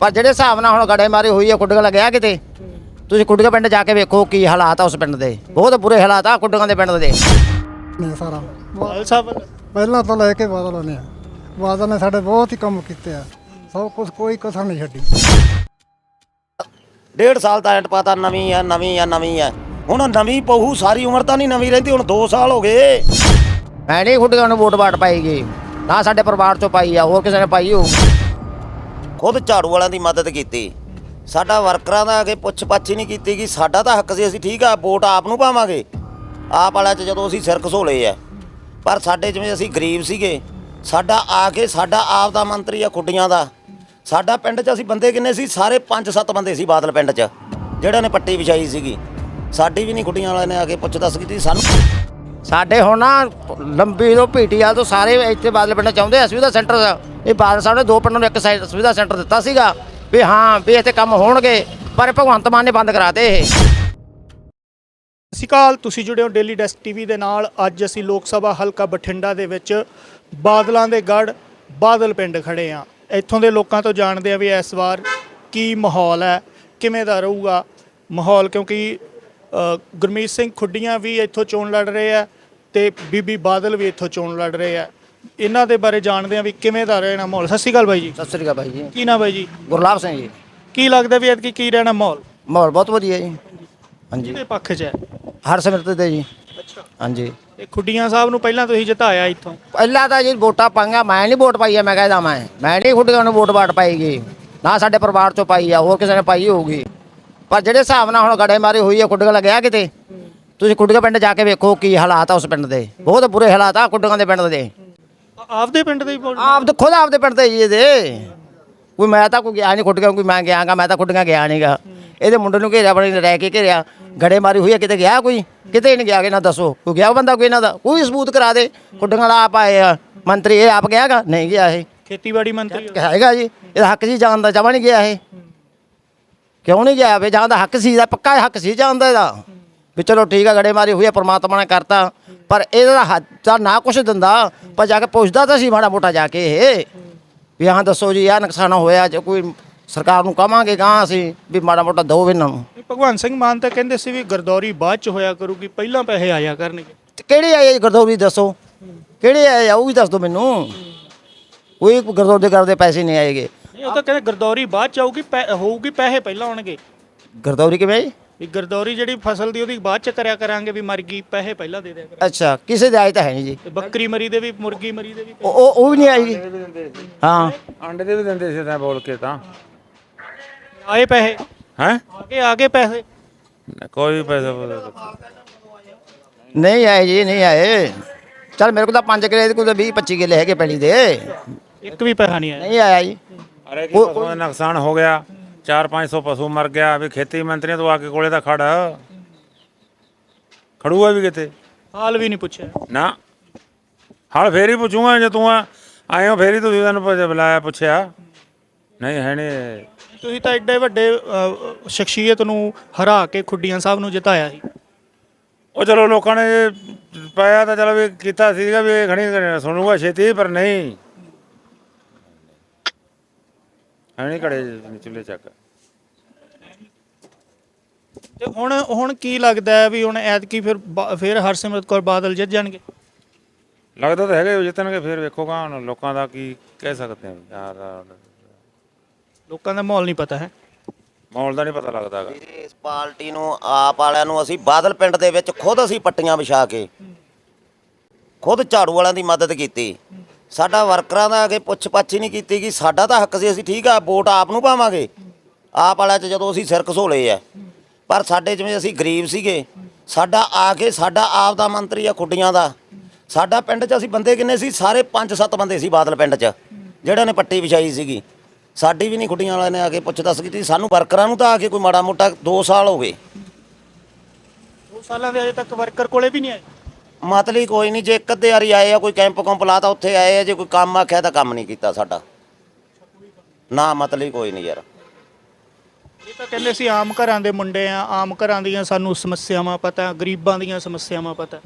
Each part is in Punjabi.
ਪਰ ਜਿਹੜੇ ਹਿਸਾਬ ਨਾਲ ਹੁਣ ਗੜੇ ਮਾਰੀ ਹੋਈ ਹੈ ਕੁੱਡੀਆਂ ਲੱਗਿਆ ਕਿਤੇ? ਤੁਸੀਂ ਕੁੱਡੀਆਂ ਪਿੰਡ ਜਾ ਕੇ ਵੇਖੋ ਕੀ ਹਾਲਾਤ ਆ ਉਸ ਪਿੰਡ ਦੇ। ਬਹੁਤ ਬੁਰੇ ਹਾਲਾਤ ਆ ਕੁੱਡੀਆਂ ਦੇ ਪਿੰਡ ਦੇ। ਨੇ ਸਾਰਾ। ਬਾਦਲ ਸਾਹਿਬ ਪਹਿਲਾਂ ਤੋਂ ਲੈ ਕੇ ਬਾਦਲ ਨੇ ਬਾਦਲ ਨੇ ਸਾਡੇ ਬਹੁਤ ਹੀ ਕੰਮ ਕੀਤੇ ਆ। ਸਭ ਕੁਝ ਕੋਈ ਕਸਰ ਨਹੀਂ ਛੱਡੀ। ਡੇਢ ਸਾਲ ਦਾ ਐਂਟ ਪਤਾ ਨਵੀਂ ਆ ਨਵੀਂ ਆ ਨਵੀਂ ਆ। ਹੁਣ ਨਵੀਂ ਪਹੂ ਸਾਰੀ ਉਮਰ ਤਾਂ ਨਹੀਂ ਨਵੀਂ ਰਹਿੰਦੀ ਹੁਣ 2 ਸਾਲ ਹੋ ਗਏ। ਮੈਂ ਨਹੀਂ ਨੂੰ ਵੋਟ ਬਾਟ ਪਾਈਗੀ ਨਾ ਸਾਡੇ ਪਰਿਵਾਰ ਚੋਂ ਪਾਈ ਆ ਹੋਰ ਕਿਸੇ ਨੇ ਪਾਈ ਹੋਊ। ਖੁਦ ਝਾੜੂ ਵਾਲਿਆਂ ਦੀ ਮਦਦ ਕੀਤੀ। ਸਾਡਾ ਵਰਕਰਾਂ ਦਾ ਅਗੇ ਪੁੱਛ ਪਾਛੀ ਨਹੀਂ ਕੀਤੀ ਕਿ ਸਾਡਾ ਤਾਂ ਹੱਕ ਸੀ, ਅਸੀਂ ਠੀਕ ਆ, ਵੋਟ ਆਪ ਨੂੰ ਪਾਵਾਂਗੇ। ਆਪ ਵਾਲਿਆਂ 'ਚ ਜਦੋਂ ਅਸੀਂ ਸਿਰ ਘਸੋਲੇ ਆ, ਪਰ ਸਾਡੇ ਜਿਵੇਂ ਅਸੀਂ ਗਰੀਬ ਸੀਗੇ, ਸਾਡਾ ਆ ਕੇ ਸਾਡਾ ਆਪ ਦਾ ਮੰਤਰੀ ਆ ਖੁੱਡੀਆਂ ਦਾ। ਸਾਡਾ ਪਿੰਡ 'ਚ ਅਸੀਂ ਬੰਦੇ ਕਿੰਨੇ ਸੀ? ਸਾਰੇ 5-7 ਬੰਦੇ ਸੀ ਬਾਦਲ ਪਿੰਡ 'ਚ, ਜਿਹੜਾ ਨੇ ਪੱਟੀ ਵਿਛਾਈ ਸੀਗੀ। ਸਾਡੀ ਵੀ ਨਹੀਂ ਖੁੱਡੀਆਂ ਵਾਲਿਆਂ ਨੇ ਆ ਕੇ ਪੁੱਛ ਦੱਸ ਕੀਤੀ, ਸਾਨੂੰ ਸਾਡੇ ਹੁਣ ਨਾ ਲੰਬੀ ਤੋਂ ਪੀਟੀਆਲ ਤੋਂ ਸਾਰੇ ਇੱਥੇ ਬਾਦਲ ਪਿੰਡ ਚਾਹੁੰਦੇ ਆ, ਸੁਵਿਧਾ ਸੈਂਟਰ ਇਹ ਬਾਦਲ ਸਾਹਿਬ ਨੇ ਦੋ ਪਿੰਡਾਂ ਨੂੰ ਇੱਕ ਸਾਈਡ ਸੁਵਿਧਾ ਸੈਂਟਰ ਦਿੱਤਾ ਸੀਗਾ ਵੀ ਹਾਂ, ਵੀ ਇੱਥੇ ਕੰਮ ਹੋਣਗੇ, ਪਰ ਭਗਵੰਤ ਮਾਨ ਨੇ ਬੰਦ ਕਰਾਤੇ ਇਹ। ਸਤਿ ਸ਼੍ਰੀ ਅਕਾਲ, ਤੁਸੀਂ ਜੁੜੇ ਹੋ ਡੇਲੀ ਡੈਸਕ ਟੀਵੀ ਦੇ ਨਾਲ। ਅੱਜ ਅਸੀਂ ਲੋਕ ਸਭਾ ਹਲਕਾ ਬਠਿੰਡਾ ਦੇ ਵਿੱਚ ਬਾਦਲਾਂ ਦੇ ਗੜ ਬਾਦਲ ਪਿੰਡ ਖੜੇ ਆ। ਇੱਥੋਂ ਦੇ ਲੋਕਾਂ ਤੋਂ ਜਾਣਦੇ ਆ ਵੀ ਇਸ ਵਾਰ ਕੀ ਮਾਹੌਲ ਹੈ, ਕਿਵੇਂ ਦਾ ਰਹੂਗਾ ਮਾਹੌਲ, ਕਿਉਂਕਿ ਗੁਰਮੀਤ ਸਿੰਘ ਖੁੱਡੀਆਂ ਵੀ ਇੱਥੋਂ ਚੋਣ ਲੜ ਰਹੇ ਆ। ਤੇ ਬੀਬੀ ਬਾਦਲ ਵੀ ਇੱਥੋਂ ਚੋਣ ਲੜ ਰਹੇ ਆ। ਇਹਨਾਂ ਦੇ ਬਾਰੇ ਜਾਣਦੇ ਆ ਵੀ ਕਿਵੇਂ ਦਾ ਰਹਿਣਾ ਮਾਹੌਲ। ਸਤਿ ਸ਼੍ਰੀ ਅਕਾਲ ਬਾਈ ਜੀ। ਸਤਿ ਸ੍ਰੀ ਅਕਾਲ ਭਾਈ ਜੀ। ਕੀ ਨਾਮ ਬਾਈ ਜੀ? ਗੁਰਲਾਬ ਸਿੰਘ ਜੀ। ਕੀ ਲੱਗਦਾ ਵੀ ਐਤਕੀ ਕੀ ਰਹਿਣਾ ਮਾਹੌਲ? ਮਾਹੌਲ ਬਹੁਤ ਵਧੀਆ ਜੀ। ਹਾਂਜੀ। ਕਿਹਦੇ ਪੱਖ 'ਚ ਹੈ? ਹਰ ਸਿਮਰਤ ਦੇ ਜੀ। ਅੱਛਾ। ਹਾਂਜੀ। ਤੇ ਖੁੱਡੀਆਂ ਸਾਹਿਬ ਨੂੰ ਪਹਿਲਾਂ ਤੁਸੀਂ ਜਿਤਾਇਆ ਇੱਥੋਂ? ਪਹਿਲਾਂ ਤਾਂ ਜੀ ਵੋਟਾਂ ਪਾਈਆਂ ਮੈਂ ਨਹੀਂ ਵੋਟ ਪਾਈ ਆ ਮੈਂ ਕਹਿੰਦਾ ਮੈਂ ਮੈਂ ਨਹੀਂ ਖੁੱਡੀਆਂ ਨੂੰ ਵੋਟ ਬਾਟ ਪਾਈਗੀ ਨਾ ਸਾਡੇ ਪਰਿਵਾਰ ਚੋਂ ਪਾਈ ਆ ਹੋਰ ਕਿਸੇ ਨੇ ਪਾਈ ਹੋਊਗੀ। ਪਰ ਜਿਹੜੇ ਹਿਸਾਬ ਨਾਲ ਹੁਣ ਗੜੇ ਮਾਰੀ ਹੋਈ ਹੈ ਕੁੱਡੀਆਂ ਲੱਗਿਆ ਕਿਤੇ ਤੁਸੀਂ ਕੁੱਡੀਆਂ ਪਿੰਡ ਜਾ ਕੇ ਵੇਖੋ ਕੀ ਹਾਲਾਤ ਆ ਉਸ ਪਿੰਡ ਦੇ। ਬਹੁਤ ਬੁਰੇ ਹਾਲਾਤ ਆ ਕੁੱਡੀਆਂ ਦੇ ਪਿੰਡ ਦੇ। ਆਪਦੇ ਪਿੰਡ ਦੇ ਹੀ ਵੋਟ- ਆਪ ਤਾਂ ਖੁਦ ਆਪਦੇ ਪਿੰਡ ਦੇ ਜੀ ਇਹਦੇ। ਕੋਈ ਮੈਂ ਤਾਂ ਕੋਈ ਗਿਆ ਨਹੀਂ ਕੁੱਡੀਆਂ ਕੋਈ ਮੈਂ ਗਿਆਗਾ ਮੈਂ ਤਾਂ ਕੁੱਡੀਆਂ ਗਿਆ ਨਹੀਂਗਾ ਇਹਦੇ ਮੁੰਡੇ ਨੂੰ ਘੇਰਿਆ ਬਣੇ ਰਹਿ ਕੇ ਘੇਰਿਆ। ਗੜੇ ਮਾਰੀ ਹੋਈ ਹੈ ਕਿਤੇ ਗਿਆ ਕੋਈ? ਕਿਤੇ ਨਹੀਂ ਗਿਆ ਕਿ ਨਾ ਦੱਸੋ। ਕੋਈ ਗਿਆ ਬੰਦਾ ਕੋਈ ਇਹਨਾਂ ਦਾ? ਕੋਈ ਸਬੂਤ ਕਰਾ ਦੇ। ਕੁੱਡੀਆਂ ਵਾਲਾ ਆਪ ਆਏ ਆ। ਮੰਤਰੀ ਇਹ ਆਪ ਗਿਆਗਾ? ਨਹੀਂ ਗਿਆ ਇਹ। ਖੇਤੀਬਾੜੀ ਮੰਤਰੀ ਹੈਗਾ ਜੀ। ਇਹਦਾ ਹੱਕ ਸੀ ਜਾਣ ਦਾ ਜਮਾ ਨਹੀਂ ਗਿਆ ਇਹ। ਕਿਉਂ ਨਹੀਂ ਗਿਆ? ਵੇ ਜਾਣ ਦਾ ਹੱਕ ਸੀ ਦਾ ਪੱਕਾ ਹੱਕ ਸੀ ਜਾਣ ਦਾ ਇਹਦਾ। ਵੀ ਚਲੋ ਠੀਕ ਆ ਗੜੇ ਮਾਰੀ ਹੋਈ ਆ ਪ੍ਰਮਾਤਮਾ ਨੇ ਕਰਤਾ। ਪਰ ਇਹਦਾ ਹੱਥ ਤਾਂ ਨਾ ਕੁਛ ਦਿੰਦਾ ਪਰ ਜਾ ਕੇ ਪੁੱਛਦਾ ਤਾਂ ਸੀ ਮਾੜਾ ਮੋਟਾ ਜਾ ਕੇ ਇਹ। ਵੀ ਹਾਂ ਦੱਸੋ ਜੀ ਆਹ ਨੁਕਸਾਨ ਹੋਇਆ ਜੇ ਕੋਈ ਸਰਕਾਰ ਨੂੰ ਕਵਾਂਗੇ ਗਾਂ ਅਸੀਂ ਵੀ ਮਾੜਾ ਮੋਟਾ ਦੋ ਇਹਨਾਂ ਨੂੰ। ਭਗਵਾਨ ਸਿੰਘ ਮਾਨ ਤਾਂ ਕਹਿੰਦੇ ਸੀ ਵੀ ਗਰਦੌਰੀ ਬਾਅਦ ਚ ਹੋਇਆ ਕਰੂਗੀ ਪਹਿਲਾਂ ਪੈਸੇ ਆਇਆ ਕਰਨਗੇ। ਤੇ ਕਿਹੜੇ ਆਏ ਜੀ ਗਰਦੌਰੀ ਦੱਸੋ? ਕਿਹੜੇ ਆਏ ਆ ਉਹ ਵੀ ਦੱਸ ਦਿਓ ਮੈਨੂੰ। ਕੋਈ ਗਰਦੌਰ ਦੇ ਕਰਦੇ ਪੈਸੇ ਨਹੀਂ ਆਏਗੇ। ਨਹੀਂ ਉਹ ਤਾਂ ਕਹਿੰਦੇ ਗਰਦੌਰੀ ਬਾਅਦ ਚ ਆਊਗੀ ਪੈ- ਹੋਊਗੀ ਪੈਸੇ ਪਹਿਲਾਂ ਆਉਣਗੇ। ਗਰਦੌਰੀ ਕਿਵੇਂ ਜੀ ਵੀ ਗਰਦੌਰੀ ਜਿਹੜੀ ਫਸਲ ਦੀ ਉਹਦੀ ਬਾਅਦ ਚ ਕਰਿਆ ਕਰਾਂਗੇ ਵੀ ਮਰ ਗਈ ਪੈਸੇ ਪਹਿਲਾਂ ਦੇ ਦਿਆ ਕਰਾਂਗੇ। ਅੱਛਾ ਕਿਸੇ ਦੇ ਆਏ ਤਾਂ ਹੈ ਨਹੀਂ ਜੀ। ਤੇ ਬੱਕਰੀ ਮਰੀ ਦੇ ਵੀ ਮੁਰਗੀ ਮਰੀ ਦੇ ਵੀ ਉਹ ਉਹ ਉਹ ਵੀ ਨਹੀਂ ਆਈ ਜੀ? ਹਾਂ। ਅੰਡੇ ਦੇ ਵੀ ਦਿੰਦੇ ਸੀ ਤਾਂ ਬੋਲ ਕੇ ਤਾਂ। ਆਏ ਪੈਸੇ। ਹੈ? ਆਗੇ ਆਗੇ ਪੈਸੇ। ਕੋਈ ਪੈਸਾ ਨਹੀਂ। ਆਏ ਜੀ ਨਹੀਂ ਆਏ। ਚਲ ਮੇਰੇ ਕੋਲ ਤਾਂ 5 ਕਿਲੇ ਦੇ ਕੋਲ ਤਾਂ 20 25 ਕਿਲੇ ਹੈਗੇ ਪੈਲੀ ਦੇ। ਇੱਕ ਵੀ ਪੈਸਾ ਨਹੀਂ ਆਇਆ। ਨਹੀਂ ਆਇਆ ਜੀ। ਅਰੇ ਕੀ ਨੁਕਸਾਨ ਹੋ ਗਿਆ। 4-500 ਪਸ਼ੂ ਮਰ ਗਿਆ ਵੀ ਖੇਤੀ ਮੰਤਰੀਆਂ ਤੋਂ ਆ ਕੇ ਕੋਲੇ ਤਾਂ ਖੜ। ਖੜੂਆ ਵੀ ਕਿਤੇ? ਹਾਲ ਵੀ ਨਹੀਂ ਪੁੱਛਿਆ। ਨਾ। ਹਾਲ ਫੇਰ ਹੀ ਪੁੱਛੂਗਾ ਜੇ ਤੂੰ ਆਏ ਹੋ ਫੇਰ ਹੀ ਤੁਸੀਂ ਤੁਹਾਨੂੰ ਬੁਲਾਇਆ ਪੁੱਛਿਆ। ਨਹੀਂ ਹੈ ਨਹੀਂ। ਤੁਸੀਂ ਤਾਂ ਐਡੇ ਵੱਡੇ ਸ਼ਖਸੀਅਤ ਨੂੰ ਹਰਾ ਕੇ ਖੁੱਡੀਆਂ ਸਾਹਿਬ ਨੂੰ ਜਿਤਾਇਆ ਸੀ। ਉਹ ਚਲੋ ਲੋਕਾਂ ਨੇ ਪਾਇਆ ਤਾਂ ਚਲੋ ਵੀ ਕੀਤਾ ਸੀਗਾ ਵੀ ਇਹ ਖਣੀ ਸੁਣੂਗਾ ਛੇਤੀ ਪਰ ਨਹੀਂ। ਨਹੀਂ ਕੜੇ ਚੁੱਲੇ ਚੱਕ। ਤੇ ਹੁਣ ਹੁਣ ਕੀ ਲੱਗਦਾ ਹੈ ਵੀ ਹੁਣ ਐਤਕੀ ਫਿਰ ਬਾ- ਫਿਰ ਹਰਸਿਮਰਤ ਕੌਰ ਬਾਦਲ ਜਿੱਤ ਜਾਣਗੇ? ਲੱਗਦਾ ਤਾਂ ਹੈਗਾ ਹੀ ਜਿੱਤਣਗੇ ਫਿਰ ਵੇਖੋਗਾ ਹੁਣ ਲੋਕਾਂ ਦਾ ਕੀ ਕਹਿ ਸਕਦੇ ਹਾਂ। ਯਾਰ ਲੋਕਾਂ ਦਾ ਮਾਹੌਲ ਨਹੀਂ ਪਤਾ ਹੈ। ਮਾਹੌਲ ਦਾ ਨਹੀਂ ਪਤਾ ਲੱਗਦਾ ਹੈਗਾ। ਇਸ ਪਾਰਟੀ ਨੂੰ ਆਪ ਵਾਲਿਆਂ ਨੂੰ ਅਸੀਂ ਬਾਦਲ ਪਿੰਡ ਦੇ ਵਿੱਚ ਖੁਦ ਅਸੀਂ ਪੱਟੀਆਂ ਵਿਛਾ ਕੇ ਖੁਦ ਝਾੜੂ ਵਾਲਿਆਂ ਦੀ ਮਦਦ ਕੀਤੀ। ਸਾਡਾ ਵਰਕਰਾਂ ਦਾ ਅਗੇ ਪੁੱਛ ਪੱਛ ਹੀ ਨਹੀਂ ਕੀਤੀ ਕਿ ਸਾਡਾ ਤਾਂ ਹੱਕ ਸੀ, ਅਸੀਂ ਠੀਕ ਆ, ਵੋਟ ਆਪ ਨੂੰ ਪਾਵਾਂਗੇ। ਆਪ ਵਾਲਿਆਂ 'ਚ ਜਦੋਂ ਅਸੀਂ ਸਿਰ ਘਸੋਲੇ ਆ। ਪਰ ਸਾਡੇ ਜਿਵੇਂ ਅਸੀਂ ਗਰੀਬ ਸੀਗੇ, ਸਾਡਾ ਆ ਕੇ ਸਾਡਾ ਆਪ ਦਾ ਮੰਤਰੀ ਆ ਖੁੱਡੀਆਂ ਦਾ। ਸਾਡਾ ਪਿੰਡ 'ਚ ਅਸੀਂ ਬੰਦੇ ਕਿੰਨੇ ਸੀ? ਸਾਰੇ 5-7 ਬੰਦੇ ਸੀ ਬਾਦਲ ਪਿੰਡ 'ਚ, ਜਿਹੜਾ ਨੇ ਪੱਟੀ ਵਿਛਾਈ ਸੀਗੀ। ਸਾਡੀ ਵੀ ਨਹੀਂ ਖੁੱਡੀਆਂ ਵਾਲਿਆਂ ਨੇ ਆ ਕੇ ਪੁੱਛ ਦੱਸ ਕੀਤੀ। ਸਾਨੂੰ ਵਰਕਰਾਂ ਨੂੰ ਤਾਂ ਆ ਕੇ ਕੋਈ ਮਾੜਾ ਮੋਟਾ 2 ਸਾਲ ਹੋ ਗਏ। ਦੋ ਸਾਲਾਂ ਦੇ ਅਜੇ ਤੱਕ ਵਰਕਰ ਕੋਲੇ ਵੀ ਨਹੀਂ ਆਏ। ਮਤਲਬ ਹੀ ਕੋਈ ਨਹੀਂ ਜੇ ਇੱਕ ਅੱਧੇ ਵਾਰੀ ਆਏ ਆ ਕੋਈ ਕੈਂਪ ਕੰਪ ਲਾਤਾ ਉੱਥੇ ਆਏ ਆ ਜੇ ਕੋਈ ਕੰਮ ਆਖਿਆ ਤਾਂ ਕੰਮ ਨਹੀਂ ਕੀਤਾ ਸਾਡਾ। ਨਾ ਮਤਲਬ ਹੀ ਕੋਈ ਨਹੀਂ ਯਾਰ। ਇਹ ਤਾਂ ਕਹਿੰਦੇ ਸੀ ਆਮ ਘਰਾਂ ਦੇ ਮੁੰਡੇ ਆ ਆਮ ਘਰਾਂ ਦੀਆਂ ਸਾਨੂੰ ਸਮੱਸਿਆਵਾਂ ਪਤਾ ਗਰੀਬਾਂ ਦੀਆਂ ਸਮੱਸਿਆਵਾਂ ਪਤਾ।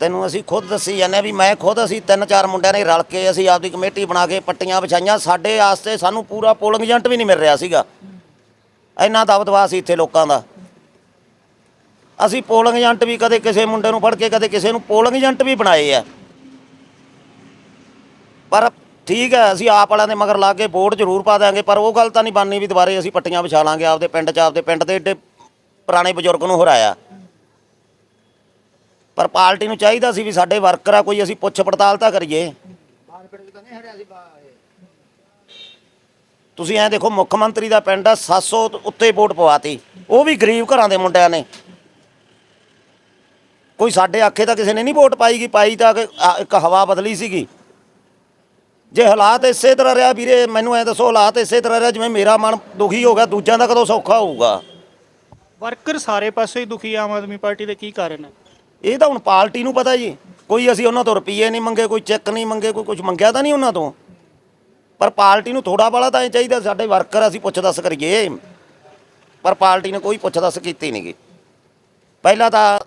ਤੈਨੂੰ ਅਸੀਂ ਖੁਦ ਦੱਸੀ ਜਾਂਦੇ ਹਾਂ ਵੀ ਮੈਂ ਖੁਦ ਅਸੀਂ ਤਿੰਨ ਚਾਰ ਮੁੰਡਿਆਂ ਨੇ ਰਲ ਕੇ ਅਸੀਂ ਆਪਦੀ ਕਮੇਟੀ ਬਣਾ ਕੇ ਪੱਟੀਆਂ ਵਿਛਾਈਆਂ। ਸਾਡੇ ਵਾਸਤੇ ਸਾਨੂੰ ਪੂਰਾ ਪੋਲਿੰਗ ਏਜੰਟ ਵੀ ਨਹੀਂ ਮਿਲ ਰਿਹਾ ਸੀਗਾ। ਇੰਨਾ ਦਬਦਬਾ ਸੀ ਇੱਥੇ ਲੋਕਾਂ ਦਾ। ਅਸੀਂ ਪੋਲਿੰਗ ਏਜੰਟ ਵੀ ਕਦੇ ਕਿਸੇ ਮੁੰਡੇ ਨੂੰ ਫੜ ਕੇ, ਕਦੇ ਕਿਸੇ ਨੂੰ ਪੋਲਿੰਗ ਏਜੰਟ ਵੀ ਬਣਾਏ ਆ। ਪਰ ਠੀਕ ਹੈ, ਅਸੀਂ ਆਪ ਵਾਲਿਆਂ ਦੇ ਮਗਰ ਲਾ ਕੇ ਵੋਟ ਜ਼ਰੂਰ ਪਾ ਦਿਆਂਗੇ, ਪਰ ਉਹ ਗੱਲ ਤਾਂ ਨਹੀਂ ਬਣਨੀ ਵੀ ਦੁਬਾਰੇ ਅਸੀਂ ਪੱਟੀਆਂ ਵਿਛਾ ਲਾਂਗੇ ਆਪਦੇ ਪਿੰਡ 'ਚ, ਆਪਦੇ ਪਿੰਡ ਦੇ ਏਡੇ ਪੁਰਾਣੇ ਬਜ਼ੁਰਗ ਨੂੰ ਹਰਾਇਆ। ਪਰ ਪਾਰਟੀ ਨੂੰ ਚਾਹੀਦਾ ਸੀ ਵੀ ਸਾਡੇ ਵਰਕਰ ਆ, ਕੋਈ ਅਸੀਂ ਪੁੱਛ ਪੜਤਾਲ ਤਾਂ ਕਰੀਏ। ਤੁਸੀਂ ਐਂ ਦੇਖੋ, ਮੁੱਖ ਮੰਤਰੀ ਦਾ ਪਿੰਡ ਆ 700 ਤੋਂ ਉੱਤੇ ਵੋਟ ਪਵਾਤੀ। ਉਹ ਵੀ ਗਰੀਬ ਘਰਾਂ ਦੇ ਮੁੰਡਿਆਂ ਨੇ। ਕੋਈ ਸਾਡੇ ਆਖੇ ਤਾਂ ਕਿਸੇ ਨੇ ਨਹੀਂ ਵੋਟ ਪਾਈ ਗਈ ਪਾਈ ਤਾਂ ਇੱਕ ਹਵਾ ਬਦਲੀ ਸੀਗੀ। ਜੇ ਹਾਲਾਤ ਇਸੇ ਤਰ੍ਹਾਂ ਰਿਹਾ ਵੀਰੇ ਮੈਨੂੰ ਐ ਦੱਸੋ ਹਾਲਾਤ ਇਸੇ ਤਰ੍ਹਾਂ ਰਿਹਾ ਜਿਵੇਂ ਮੇਰਾ ਮਨ ਦੁਖੀ ਹੋ ਗਿਆ ਦੂਜਿਆਂ ਦਾ ਕਦੋਂ ਸੌਖਾ ਹੋਊਗਾ? ਵਰਕਰ ਸਾਰੇ ਪਾਸੇ ਹੀ ਦੁਖੀ ਆਮ ਆਦਮੀ ਪਾਰਟੀ ਦੇ ਕੀ ਕਾਰਨ ਹੈ ਇਹ ਤਾਂ ਹੁਣ ਪਾਰਟੀ ਨੂੰ ਪਤਾ ਜੀ। ਕੋਈ ਅਸੀਂ ਉਹਨਾਂ ਤੋਂ ਰੁਪਈਏ ਨਹੀਂ ਮੰਗੇ ਕੋਈ ਚੈੱਕ ਨਹੀਂ ਮੰਗੇ ਕੋਈ ਕੁਝ ਮੰਗਿਆ ਤਾਂ ਨਹੀਂ ਉਹਨਾਂ ਤੋਂ। ਪਰ ਪਾਰਟੀ ਨੂੰ ਥੋੜਾ ਬਾਲਾ ਤਾਂ ਇਹ ਚਾਹੀਦਾ ਸਾਡੇ ਵਰਕਰ ਅਸੀਂ ਪੁੱਛ ਦੱਸ ਕਰੀਏ। ਪਰ ਪਾਰਟੀ ਨੇ ਕੋਈ ਪੁੱਛ ਦੱਸ ਕੀਤੀ ਨਹੀਂ ਗੀ ਪਹਿਲਾਂ ਤਾਂ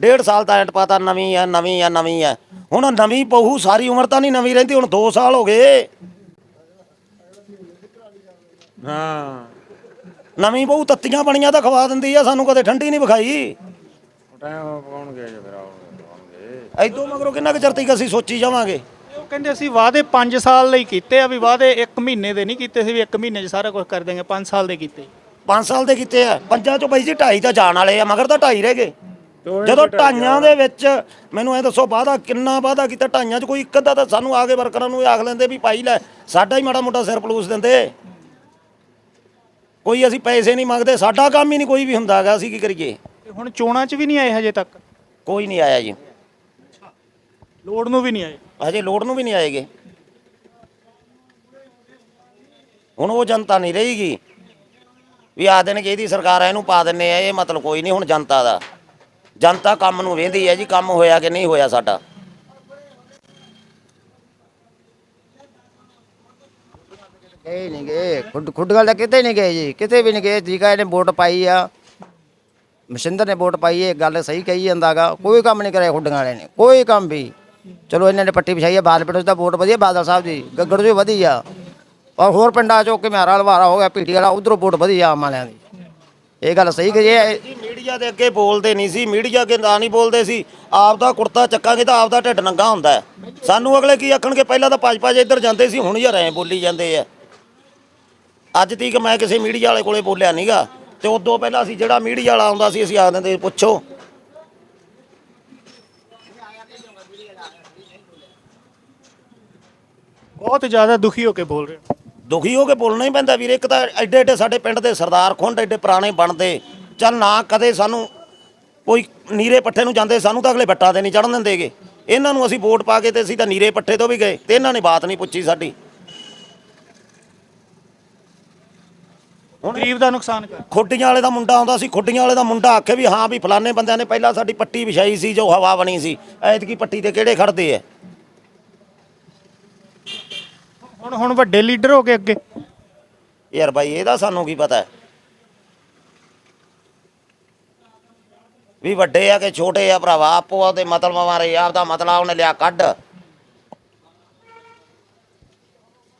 ਡੇਢ ਸਾਲ ਤਾਂ ਐਂਟ ਪਤਾ ਨਵੀਂ ਆ ਨਵੀਂ ਆ ਨਵੀਂ ਆ। ਹੁਣ ਨਵੀਂ ਬਹੂ ਸਾਰੀ ਉਮਰ ਤਾਂ ਨਹੀਂ ਨਵੀਂ ਰਹਿੰਦੀ ਹੁਣ 2 ਸਾਲ ਹੋ ਗਏ। ਹਾਂ। ਨਵੀਂ ਬਹੂ ਤੱਤੀਆਂ ਬਣੀਆਂ ਤਾਂ ਖਵਾ ਦਿੰਦੀ ਆ ਸਾਨੂੰ ਕਦੇ ਠੰਡੀ ਨਹੀਂ ਵਿਖਾਈ। ਟਾਈਮ ਪਾਉਣਗੇ ਜੇ ਫਿਰ ਆਉਣਗੇ ਐਦੋਂ ਮਗਰੋਂ ਕਿੰਨਾ ਕੁ ਚਿਰ ਤੱਕ ਅਸੀਂ ਸੋਚੀ ਜਾਵਾਂਗੇ? ਉਹ ਕਹਿੰਦੇ ਅਸੀਂ ਵਾਅਦੇ 5 ਸਾਲ ਲਈ ਕੀਤੇ ਆ ਵੀ ਵਾਅਦੇ 1 ਮਹੀਨੇ ਦੇ ਨਹੀਂ ਕੀਤੇ ਸੀ ਵੀ 1 ਮਹੀਨੇ 'ਚ ਸਾਰਾ ਕੁਝ ਕਰ ਦੇਂਗੇ 5 ਸਾਲ ਦੇ ਕੀਤੇ। 5 ਸਾਲ ਦੇ ਕੀਤੇ ਆ। ਪੰਜਾਂ ਚੋਂ ਬਾਈ ਜੀ ਢਾਈ ਤਾਂ ਜਾਣ ਵਾਲੇ ਆ ਮਗਰ ਤਾਂ ਢਾਈ ਰਹਿ ਗਏ। ਜਦੋਂ ਢਾਈਆਂ ਦੇ ਵਿੱਚ ਮੈਨੂੰ ਐ ਦੱਸੋ ਵਾਦਾ ਕਿੰਨਾ ਵਾਦਾ ਕੀਤਾ ਢਾਈਆਂ 'ਚ? ਕੋਈ ਇੱਕ ਅੱਧਾ ਤਾਂ ਸਾਨੂੰ ਆ ਕੇ ਵਰਕਰਾਂ ਨੂੰ ਇਹ ਆਖ ਲੈਂਦੇ ਵੀ ਭਾਈ ਲੈ ਸਾਡਾ ਹੀ ਮਾੜਾ ਮੋਟਾ ਸਿਰ ਪਲੂਸ ਦਿੰਦੇ। ਕੋਈ ਅਸੀਂ ਪੈਸੇ ਨਹੀਂ ਮੰਗਦੇ ਸਾਡਾ ਕੰਮ ਹੀ ਨਹੀਂ ਕੋਈ ਵੀ ਹੁੰਦਾ ਹੈਗਾ ਅਸੀਂ ਕੀ ਕਰੀਏ? ਤੇ ਹੁਣ ਚੋਣਾਂ 'ਚ ਵੀ ਨਹੀਂ ਆਏ ਹਜੇ ਤੱਕ? ਕੋਈ ਨਹੀਂ ਆਇਆ ਜੀ। ਲੋੜ ਨੂੰ ਵੀ ਨਹੀਂ ਆਏ? ਹਜੇ ਲੋੜ ਨੂੰ ਵੀ ਨਹੀਂ ਆਏਗੇ। ਹੁਣ ਉਹ ਜਨਤਾ ਨਹੀਂ ਰਹੇਗੀ। ਵੀ ਆ ਦੇਣਗੇ ਇਹਦੀ ਸਰਕਾਰ ਆ ਇਹਨੂੰ ਪਾ ਦਿੰਨੇ ਆ ਇਹ ਮਤਲਬ ਕੋਈ ਨਹੀਂ ਹੁਣ ਜਨਤਾ ਦਾ। ਜਨਤਾ ਕੰਮ ਨੂੰ ਵੇਂਦੀ ਹੈ ਜੀ, ਕੰਮ ਹੋਇਆ ਕਿ ਨਹੀਂ ਹੋਇਆ ਸਾਡਾ? ਗਏ ਨਹੀਂ ਗਏ, ਖੁੱਡ ਖੁੱਡ ਗੱਲ ਕਿਤੇ ਨਹੀਂ ਗਏ ਜੀ, ਕਿਤੇ ਵੀ ਨਹੀਂ ਗਏ ਜੀਕਾ ਇਹਨੇ ਵੋਟ ਪਾਈ ਆ। ਮਸ਼ਿੰਦਰ ਨੇ ਵੋਟ ਪਾਈ ਹੈ ਗੱਲ ਸਹੀ ਕਹੀ ਜਾਂਦਾਗਾ, ਕੋਈ ਕੰਮ ਨਹੀਂ ਕਰਿਆ ਖੁੱਡਾਂ ਵਾਲੇ ਨੇ, ਕੋਈ ਕੰਮ ਵੀ। ਚਲੋ ਇਹਨਾਂ ਨੇ ਪੱਟੀ ਵਿਛਾਈ ਹੈ ਬਾਦਲ ਪਿੰਡ ਦਾ ਵੋਟ ਵਧੀਆ, ਬਾਦਲ ਸਾਹਿਬ ਦੀ ਗੱਗੜ ਜੋ ਵਧੀਆ। ਔਰ ਹੋਰ ਪਿੰਡਾਂ 'ਚੋਂ ਕਿਮਾਰਾ ਲਵਾਰਾ ਹੋ ਗਿਆ ਪੀਟੀ ਵਾਲਾ, ਉਧਰੋਂ ਵੋਟ ਵਧੀਆ ਆਮ ਵਾਲਿਆਂ ਦੀ। ਇਹ ਗੱਲ ਸਹੀ ਕਹੀ ਹੈ। ਜੀ ਮੀਡੀਆ ਦੇ ਅੱਗੇ ਬੋਲਦੇ ਨਹੀਂ ਸੀ ਮੀਡੀਆ ਅੱਗੇ ਤਾਂ ਨਹੀਂ ਬੋਲਦੇ ਸੀ। ਆਪ ਦਾ ਕੁੜਤਾ ਚੱਕਾਂਗੇ ਤਾਂ ਆਪ ਦਾ ਢਿੱਡ ਨੰਗਾ ਹੁੰਦਾ ਹੈ। ਸਾਨੂੰ ਅਗਲੇ ਕੀ ਆਖਣਗੇ? ਪਹਿਲਾਂ ਤਾਂ ਪੰਜ ਪੰਜ ਇੱਧਰ ਜਾਂਦੇ ਸੀ ਹੁਣ ਯਾਰ ਐ ਬੋਲੀ ਜਾਂਦੇ ਆ। ਅੱਜ ਤੀਕ ਮੈਂ ਕਿਸੇ ਮੀਡੀਆ ਵਾਲੇ ਕੋਲੇ ਬੋਲਿਆ ਨਹੀਂਗਾ ਤੇ ਉਦੋਂ ਪਹਿਲਾਂ ਅਸੀਂ ਜਿਹੜਾ ਮੀਡੀਆ ਵਾਲਾ ਆਉਂਦਾ ਸੀ ਅਸੀਂ ਆਖ ਦਿੰਦੇ ਪੁੱਛੋ। ਬਹੁਤ ਜ਼ਿਆਦਾ ਦੁਖੀ ਹੋ ਕੇ ਬੋਲ ਰਹੇ ਹੋ। ਦੁਖੀ ਹੋ ਕੇ ਬੋਲਣਾ ਹੀ ਪੈਂਦਾ ਵੀਰੇ। ਇੱਕ ਤਾਂ ਐਡੇ ਐਡੇ ਸਾਡੇ ਪਿੰਡ ਦੇ ਸਰਦਾਰ ਖੁੰਡ ਐਡੇ ਪੁਰਾਣੇ ਬਣਦੇ। ਚੱਲ ਨਾ ਕਦੇ ਸਾਨੂੰ ਕੋਈ ਨੀਰੇ ਪੱਠੇ ਨੂੰ ਜਾਂਦੇ ਸਾਨੂੰ ਤਾਂ ਅਗਲੇ ਬੱਟਾ ਤੇ ਨਹੀਂ ਚੜਨ ਦਿੰਦੇਗੇ। ਇਹਨਾਂ ਨੂੰ ਅਸੀਂ ਵੋਟ ਪਾ ਕੇ ਤੇ ਅਸੀਂ ਤਾਂ ਨੀਰੇ ਪੱਠੇ ਤੋਂ ਵੀ ਗਏ। ਤੇ ਇਹਨਾਂ ਨੇ ਬਾਤ ਨਹੀਂ ਪੁੱਛੀ ਸਾਡੀ। ਗਰੀਬ ਦਾ ਨੁਕਸਾਨ ਕਰ। ਖੁੱਡੀਆਂ ਵਾਲੇ ਦਾ ਮੁੰਡਾ ਆਉਂਦਾ ਸੀ ਖੁੱਡੀਆਂ ਵਾਲੇ ਦਾ ਮੁੰਡਾ ਆਖੇ ਵੀ ਹਾਂ ਵੀ ਫਲਾਣੇ ਬੰਦਿਆਂ ਨੇ ਪਹਿਲਾਂ ਸਾਡੀ ਪੱਟੀ ਵਿਛਾਈ ਸੀ ਜੋ ਹਵਾ ਬਣੀ ਸੀ। ਐਤਕੀ ਪੱਟੀ ਤੇ ਕਿਹੜੇ ਖੜਦੇ ਐ? ਹੁਣ ਹੁਣ ਵੱਡੇ ਲੀਡਰ ਹੋ ਕੇ ਅੱਗੇ। ਯਾਰ ਬਾਈ, ਇਹਦਾ ਸਾਨੂੰ ਕੀ ਪਤਾ? ਹੈ? ਵੀ ਵੱਡੇ ਆ ਕਿ ਛੋਟੇ ਆ ਭਰਾਵਾ, ਆਪੋ ਆਪਦੇ ਮਤਲਬ ਮਾਰੇ, ਆਪਦਾ ਮਤਲਬ ਉਹਨੇ ਲਿਆ ਕੱਢ।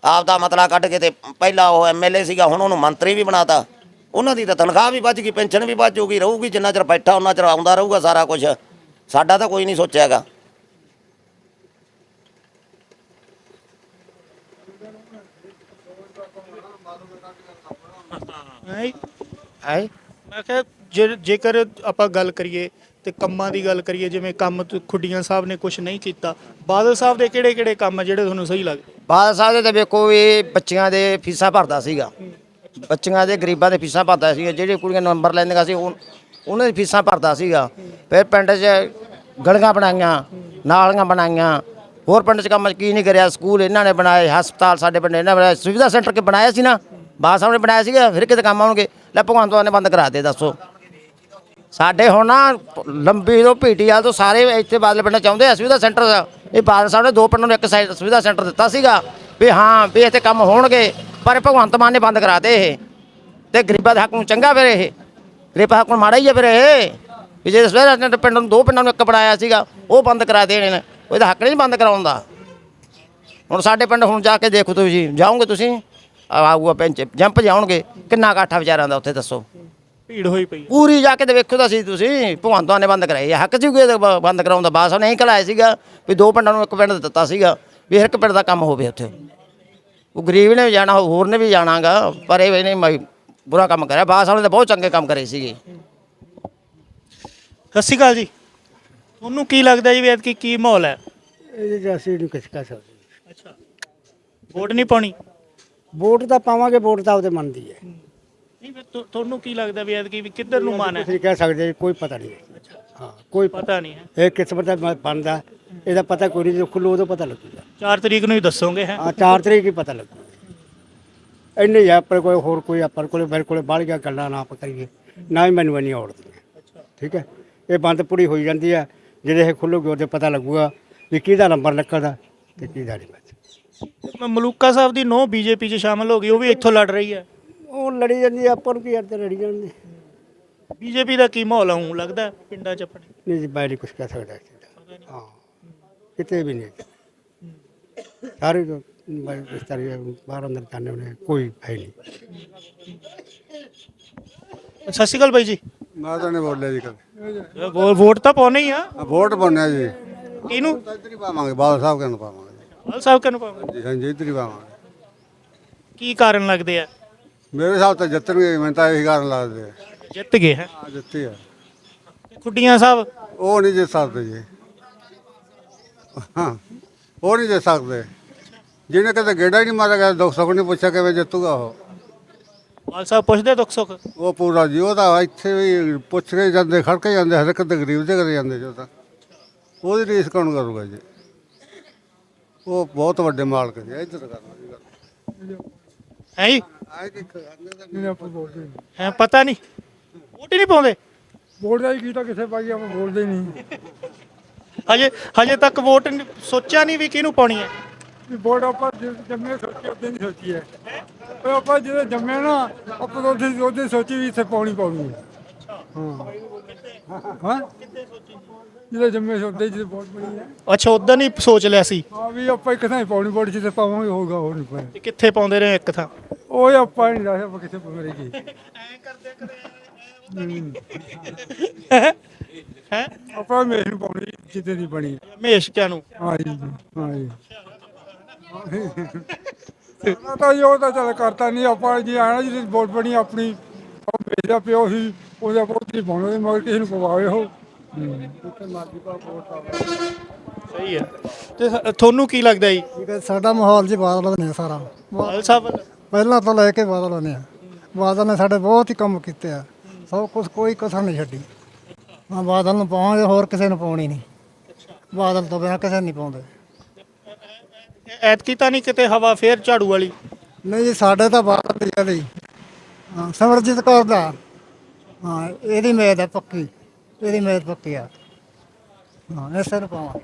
ਆਪਦਾ ਮਤਲਬ ਕੱਢ ਕੇ ਤੇ ਪਹਿਲਾਂ ਉਹ ਐਮਐਲਏ ਸੀਗਾ, ਹੁਣ ਉਹਨੂੰ ਮੰਤਰੀ ਵੀ ਬਣਾਤਾ। ਉਹਨਾਂ ਦੀ ਤਾਂ ਤਨਖਾਹ ਵੀ ਵੱਜ ਗਈ, ਪੈਨਸ਼ਨ ਵੀ ਵੱਜ ਜੂਗੀ, ਰਹੂਗੀ, ਜਿੰਨਾ ਚਿਰ ਬੈਠਾ, ਉਹਨਾਂ ਚਿਰ ਆਉਂਦਾ ਰਹੂਗਾ ਸਾਰਾ ਕੁਝ ਸਾਡਾ ਤਾਂ ਕੋਈ ਨਹੀਂ ਸੋਚਿਆਗਾ। ਹੈਂ? ਹੈ? ਮੈਂ ਕਿਹਾ ਜੇ- ਜੇਕਰ ਆਪਾਂ ਗੱਲ ਕਰੀਏ ਤੇ ਕੰਮਾਂ ਦੀ ਗੱਲ ਕਰੀਏ ਜਿਵੇਂ ਕੰਮ ਤੁ- ਖੁੱਡੀਆਂ ਸਾਹਿਬ ਨੇ ਕੁਝ ਨਹੀਂ ਕੀਤਾ ਬਾਦਲ ਸਾਹਿਬ ਦੇ ਕਿਹੜੇ ਕਿਹੜੇ ਕੰਮ ਆ ਜਿਹੜੇ ਤੁਹਾਨੂੰ ਸਹੀ ਲੱਗਦੇ? ਬਾਦਲ ਸਾਹਿਬ ਦੇ ਤੇ ਵੇਖੋ ਇਹ ਬੱਚੀਆਂ ਦੇ ਫੀਸਾਂ ਭਰਦਾ ਸੀਗਾ। ਬੱਚੀਆਂ ਦੇ ਗਰੀਬਾਂ ਦੇ ਫੀਸਾਂ ਭਰਦਾ ਸੀਗਾ। ਜਿਹੜੇ ਕੁੜੀਆਂ ਨੰਬਰ ਲੈਂਦੀਆਂ ਸੀ ਉਹ- ਉਹਨਾਂ ਦੀ ਫੀਸਾਂ ਭਰਦਾ ਸੀਗਾ। ਫਿਰ ਪਿੰਡ 'ਚ ਗਲੀਆਂ ਬਣਾਈਆਂ ਨਾਲੀਆਂ ਬਣਾਈਆਂ। ਹੋਰ ਪਿੰਡ 'ਚ ਕੰਮ ਕੀ ਨਹੀਂ ਕਰਿਆ। ਸਕੂਲ ਇਹਨਾਂ ਨੇ ਬਣਾਏ ਹਸਪਤਾਲ ਸਾਡੇ ਪਿੰਡ ਇਹਨਾਂ ਬਣਾਇਆ ਸੁਵਿਧਾ ਸੈਂਟਰ ਕਿ ਬਣਾਇਆ ਸੀ ਨਾ? ਬਾਦਲ ਸਾਹਿਬ ਨੇ ਬਣਾਇਆ ਸੀਗਾ, ਫਿਰ ਕਿਤੇ ਕੰਮ ਆਉਣਗੇ। ਲੈ ਭਗਵੰਤ ਮਾਨ ਨੇ ਬੰਦ ਕਰਾ ਦੇ ਦੱਸੋ। ਸਾਡੇ ਹੁਣ ਨਾ ਲੰਬੀ ਤੋਂ ਭੀਟੀਆਲ ਤੋਂ ਸਾਰੇ ਇੱਥੇ ਬਾਦਲ ਪਿੰਡ ਚਾਹੁੰਦੇ ਆ, ਸੁਵਿਧਾ ਸੈਂਟਰ ਇਹ ਬਾਦਲ ਸਾਹਿਬ ਨੇ ਦੋ ਪਿੰਡਾਂ ਨੂੰ ਇੱਕ ਸਾਈਡ ਸੁਵਿਧਾ ਸੈਂਟਰ ਦਿੱਤਾ ਸੀਗਾ ਵੀ ਹਾਂ, ਵੀ ਇੱਥੇ ਕੰਮ ਹੋਣਗੇ, ਪਰ ਭਗਵੰਤ ਮਾਨ ਨੇ ਬੰਦ ਕਰਾ ਦੇ ਇਹ। ਤੇ ਗਰੀਬਾਂ ਦੇ ਹੱਕ ਨੂੰ ਚੰਗਾ ਫਿਰ ਇਹ। ਗਰੀਬਾਂ ਹੱਕ ਨੂੰ ਮਾੜਾ ਹੀ ਹੈ ਫਿਰ ਇਹ। ਵੀ ਜੇ ਸਵੇਰੇ ਨੇ ਪਿੰਡ ਨੂੰ ਦੋ ਪਿੰਡਾਂ ਨੂੰ ਇੱਕ ਬਣਾਇਆ ਸੀਗਾ, ਉਹ ਬੰਦ ਕਰਾ ਦੇਣੇ ਨੇ। ਉਹਦਾ ਹੱਕ ਨਹੀਂ ਬੰਦ ਕਰਾਉਣ ਦਾ। ਹੁਣ ਸਾਡੇ ਪਿੰਡ ਹੁਣ ਜਾ ਕੇ ਦੇਖੋ ਤੁਸੀਂ, ਜਾਓਗੇ ਤੁਸੀਂ? ਆਊਗਾ ਪਿੰਡ ਜੰਪ ਜਾਉਣਗੇ ਕਿੰਨਾ ਇਕੱਠਾ ਵਿਚਾਰਾਂ ਦਾ ਉੱਥੇ ਦੱਸੋ। ਭੀੜ ਹੋਈ ਪਈ ਹੈ ਪੂਰੀ ਜਾ ਕੇ ਤੇ ਵੇਖੋ ਤਾਂ ਸੀ ਤੁਸੀਂ ਭਗਵੰਤਾਂ ਨੇ ਬੰਦ ਕਰਾਈ। ਹੱਕ ਸੀ ਕੋਈ ਬੰਦ ਕਰਾਉਣ ਦਾ ਬਾਸ ਨਹੀਂ ਕਲਾਇਆ ਸੀਗਾ ਵੀ ਦੋ ਪਿੰਡਾਂ ਨੂੰ ਇੱਕ ਪਿੰਡ ਦਿੱਤਾ ਸੀਗਾ ਵੀ ਹਰ ਇੱਕ ਪਿੰਡ ਦਾ ਕੰਮ ਹੋਵੇ ਉੱਥੇ। ਉਹ ਗਰੀਬ ਨੇ ਵੀ ਜਾਣਾ ਹੋਰ ਨੇ ਵੀ ਜਾਣਾਗਾ ਪਰ ਇਹ ਇਹਨੇ ਮ- ਬੁਰਾ ਕੰਮ ਕਰਿਆ। ਬਾਸ ਵਾਲੇ ਤਾਂ ਬਹੁਤ ਚੰਗੇ ਕੰਮ ਕਰੇ ਸੀਗੇ। ਸਤਿ ਸ਼੍ਰੀ ਅਕਾਲ ਜੀ। ਤੁਹਾਨੂੰ ਕੀ ਲੱਗਦਾ ਜੀ ਵੀ ਐਤਕੀ ਕੀ ਮਾਹੌਲ ਹੈ? ਇਹਦੇ 'ਚ ਅਸੀਂ ਨਹੀਂ ਕੁਛ ਕਹਿ ਸਕਦੇ ਅੱਛਾ। ਵੋਟ ਨਹੀਂ ਪਾਉਣੀ? ਵੋਟ ਤਾਂ ਪਾਵਾਂਗੇ ਵੋਟ ਤਾਂ ਉਹਦੇ ਮਨ ਦੀ ਹੈ। ਨਹੀਂ ਫਿਰ ਤੁ- ਤੁਹਾਨੂੰ ਕੀ ਲੱਗਦਾ ਵੀ ਐਤਕੀ ਵੀ ਕਿੱਧਰ ਨੂੰ ਮਨ ਹੈ? ਨਹੀਂ ਕਹਿ ਸਕਦੇ ਕੋਈ ਪਤਾ ਨਹੀਂ। ਹਾਂ ਕੋਈ ਪਤਾ ਨਹੀਂ ਹੈ। ਇਹ ਕਿਸਮਤ ਦਾ ਮ- ਬਣਦਾ ਇਹਦਾ ਪਤਾ ਕੋਈ ਨਹੀਂ ਜਦੋਂ ਖੁੱਲੂ ਉਦੋਂ ਪਤਾ ਲੱਗੂਗਾ। 4 ਤਰੀਕ ਨੂੰ ਹੀ ਦੱਸੋਗੇ ਹੈ? ਹਾਂ 4 ਤਰੀਕ ਹੀ ਪਤਾ ਲੱਗੂਗਾ ਇੰਨੇ ਹੀ ਆ ਆਪਣੇ ਕੋਲ ਹੋਰ ਕੋਈ ਆਪਣੇ ਕੋਲੇ ਮੇਰੇ ਕੋਲੇ ਬਾਹਰ ਗਿਆ ਗੱਲਾਂ ਨਾ ਆਪਾਂ ਕਰੀਏ। ਨਾ ਹੀ ਮੈਨੂੰ ਨਹੀਂ ਆਉੜਦੀਆਂ ਠੀਕ ਹੈ? ਇਹ ਬੰਦ ਪੂਰੀ ਹੋਈ ਜਾਂਦੀ ਹੈ ਜਿਹੜੇ ਇਹ ਖੁੱਲੂਗੇ ਉਹਦੇ ਪਤਾ ਲੱਗੂਗਾ ਵੀ ਕਿਹਦਾ ਨੰਬਰ ਨਿਕਲਦਾ ਤੇ ਕਿਹਦਾ ਨਹੀਂ। ਬਸ ਮਲੂਕਾ ਸਾਹਿਬ ਦੀ ਨੋ ਬੀਜੇਪੀ 'ਚ ਸ਼ਾਮਲ ਹੋ ਗਈ ਉਹ ਵੀ ਇੱਥੋਂ ਲੜ ਰਹੀ ਹੈ। ਉਹ ਲੜੀ ਜਾਂਦੀ ਹੈ, ਆਪਾਂ ਨੂੰ ਕੀ ਲੜੀ ਜਾਂਦੇ ਬੀਜੇਪੀ ਦਾ ਕੀ ਮਾਹੌਲ ਆਉਂ ਲੱਗਦਾ ਹੈ ਪਿੰਡਾਂ 'ਚ ਆਪਣੇ? ਨਹੀਂ ਜੀ ਮੈਂ ਨਹੀਂ ਕੁਛ ਕਹਿ ਸਕਦਾ ਇਸ ਚੀਜ਼ ਦਾ ਹਾਂ ਕਿਤੇ ਵੀ ਨਹੀਂ ਸਾਰੇ ਜੋ ਮੈਂ ਇਸ ਤਰ੍ਹਾਂ ਬਾਹਰ ਅੰਦਰ ਜਾਣੇ ਉਹਨੇ ਕੋਈ ਹੈ ਨਹੀਂ। ਸਤਿ ਸ਼੍ਰੀ ਅਕਾਲ ਬਾਈ ਜੀ। ਮੈਂ ਤਾਂ ਨਹੀਂ ਬੋਲਿਆ ਜੀ ਕਦੇ। ਵੋ- ਵੋਟ ਤਾਂ ਪਾਉਣੀ ਆ। ਆ ਵੋਟ ਪਾਉਣੇ ਜੀ। ਕਿਹਨੂੰ? ਹੀ ਪਾਵਾਂਗੇ ਬਾਦਲ ਸਾਹਿਬ ਕਿਹਨੂੰ ਪਾਵਾਂਗੇ? ਹਾਲ ਸਾਹਿਬ ਕਿਹਨੂੰ ਪਾਉਂਗੇ ਜੀ ਹੀ ਪਾਵਾਂਗੇ ਕੀ ਕਾਰਨ ਲੱਗਦੇ ਆ? ਮੇਰੇ ਹਿਸਾਬ ਤਾਂ ਜਿੱਤਣਗੇ ਮੈਂ ਤਾਂ ਇਹੀ ਕਾਰਨ ਲੱਗਦੇ ਆ। ਜਿੱਤ ਗਏ ਹੈ। ਆ ਜਿੱਤੇ ਆ। ਖੁੱਡੀਆਂ ਸਾਹਿਬ? ਉਹ ਨਹੀਂ ਜਿੱਤ ਸਕਦੇ ਜੀ। ਹਾਂ ਉਹ ਨਹੀਂ ਜਿੱਤ ਸਕਦੇ। ਜਿਹਨੇ ਕਦੇ ਗੇੜਾ ਹੀ ਨਹੀਂ ਮਾਰਿਆ ਗਿਆ ਦੁੱਖ ਸੁੱਖ ਨਹੀਂ ਪੁੱਛਿਆ ਕਿਵੇਂ ਜਿੱਤੂਗਾ ਉਹ। ਹਾਲ ਸਾਹਿਬ ਪੁੱਛਦੇ ਦੁੱਖ ਸੁੱਖ? ਉਹ ਪੂਰਾ ਜੀ ਉਹ ਤਾਂ ਇੱਥੇ ਵੀ ਪੁੱਛ ਕੇ ਜਾਂਦੇ ਖੜ ਕੇ ਜਾਂਦੇ ਹਰ ਇੱਕ ਦੇ ਗਰੀਬ ਦੇ ਘਰੇ ਜਾਂਦੇ ਜੋ ਤਾਂ। ਉਹਦੀ ਰੀਸ ਕੌਣ ਕਰੂਗਾ ਜੀ? ਉਹ ਬਹੁਤ ਵੱਡੇ ਮਾਲਕ ਜੀ ਇੱਧਰ ਕਰਨਾ ਜੀ ਗੱਲ ਹੈ ਜੀ? ਆਏ ਕਿ ਖਾਂਦੇ ਤਾਂ ਨਹੀਂ ਆਪਾਂ ਬੋਲਦੇ ਨਹੀਂ। ਹੈ ਪਤਾ ਨਹੀਂ। ਵੋਟ ਹੀ ਨਹੀਂ ਪਾਉਂਦੇ। ਬੋਲਦਾ ਹੀ ਕੀਤਾ ਕਿਸੇ ਪਾਈ ਆਪਾਂ ਬੋਲਦੇ ਨਹੀਂ। ਹਜੇ ਹਜੇ ਤੱਕ ਵੋਟ ਨਹੀਂ- ਸੋਚਿਆ ਨਹੀਂ ਵੀ ਕਿਹਨੂੰ ਪਾਉਣੀ ਹੈ। ਵੀ ਵੋਟ ਆਪਾਂ ਜਿਸ ਜੰਮੇ ਸੋਚੀ ਉਦੋਂ ਨਹੀਂ ਸੋਚੀ ਹੈ ਉਹ ਆਪਾਂ ਜਦੋਂ ਜੰਮੇ ਨਾ ਆਪਾਂ ਉਹਦੇ ਉਹਦੇ ਸੋਚੀ ਵੀ ਇੱਥੇ ਪਾਉਣੀ ਪਾਉਣੀ ਹੈ। ਹਾਂ। ਹਾਂ ਜਦੋਂ ਜੰਮੇ ਸੋਚਦੇ ਜਦੋਂ ਵੋਟ ਬਣੀ ਹੈ। ਅੱਛਾ ਉਦੋਂ ਹੀ ਸੋਚ ਲਿਆ ਸੀ? ਹਾਂ ਵੀ ਆਪਾਂ ਇੱਕ ਥਾਂ ਹੀ ਪਾਉਣੀ ਵੋਟ ਜਿੱਥੇ ਪਾਵਾਂਗੇ ਹੋਊਗਾ ਹੋਰ ਨਹੀਂ ਪਾਏ ਤੇ ਕਿੱਥੇ ਪਾਉਂਦੇ ਰਹੇ ਇੱਕ ਥਾਂ? ਉਹ ਆਪਾਂ ਨਹੀਂ ਦੱਸਿਆ ਆਪਾਂ ਕਿੱਥੇ ਪਾਵੇਗੀ ਹੈ। ਆਪਾਂ ਮੇਰ ਨੂੰ ਪਾਉਣੀ ਜਿੱਥੇ ਦੀ ਬਣੀ। ਹੈ। ਹਮੇਸ਼ ਕਿਆ ਨੂੰ। ਹਾਂ ਜੀ ਹਾਂ ਜੀ ਤਾਂ ਜੋ ਤਾਂ ਚੱਲ ਕਰਤਾ ਨਹੀਂ ਆਪਾਂ ਜੀ ਆਣਾ ਜੀ ਵੋਟ ਬਣੀ ਆਪਣੀ ਉਹ ਮੇਰਾ ਪਿਓ ਸੀ ਉਹਦਾ ਬਹੁਤ ਨਹੀਂ ਪਾਉਣਾ ਮਗਰ ਕਿਸੇ ਨੂੰ ਪਵਾਵੇ ਉਹ। ਸਹੀ ਹੈ। ਤੇ ਸ- ਤੁਹਾਨੂੰ ਕੀ ਲੱਗਦਾ ਜੀ? ਠੀਕ ਹੈ ਸਾਡਾ ਮਾਹੌਲ ਜੀ ਬਾਦਲ ਨੇ ਸਾਰਾ। ਹਾਲ ਸਾਹਿਬ ਪਹਿਲਾਂ ਤੋਂ ਲੈ ਕੇ ਬਾਦਲ ਨੇ ਬਾਦਲ ਨੇ ਸਾਡੇ ਬਹੁਤ ਹੀ ਕੰਮ ਕੀਤੇ ਆ। ਸਭ ਕੁਝ ਕੋਈ ਕਸਰ ਨਹੀਂ ਛੱਡੀ। ਹਾਂ ਬਾਦਲ ਨੂੰ ਪਾਵਾਂਗੇ ਹੋਰ ਕਿਸੇ ਨੂੰ ਪਾਉਣੀ ਨਹੀਂ। ਬਾਦਲ ਤੋਂ ਬਿਨਾਂ ਕਿਸੇ ਨੂੰ ਨਹੀਂ ਪਾਉਂਦੇ। ਐਤਕੀ ਤਾਂ ਨਹੀਂ ਕਿਤੇ ਹਵਾ ਫੇਰ ਝਾੜੂ ਵਾਲੀ? ਨਹੀਂ ਜੀ ਸਾਡੇ ਤਾਂ ਬਾਦਲ ਦੀ ਹੀ। ਹਾਂ ਸਿਮਰਜੀਤ ਕੌਰ ਦਾ। ਹਾਂ ਇਹਦੀ ਮੇਦ ਹੈ ਪੱਕੀ ਇਹਦੀ ਮੇਦ ਪੱਕੀ ਆ। ਹਾਂ ਇਸੇ ਨੂੰ ਪਾਵਾਂਗੇ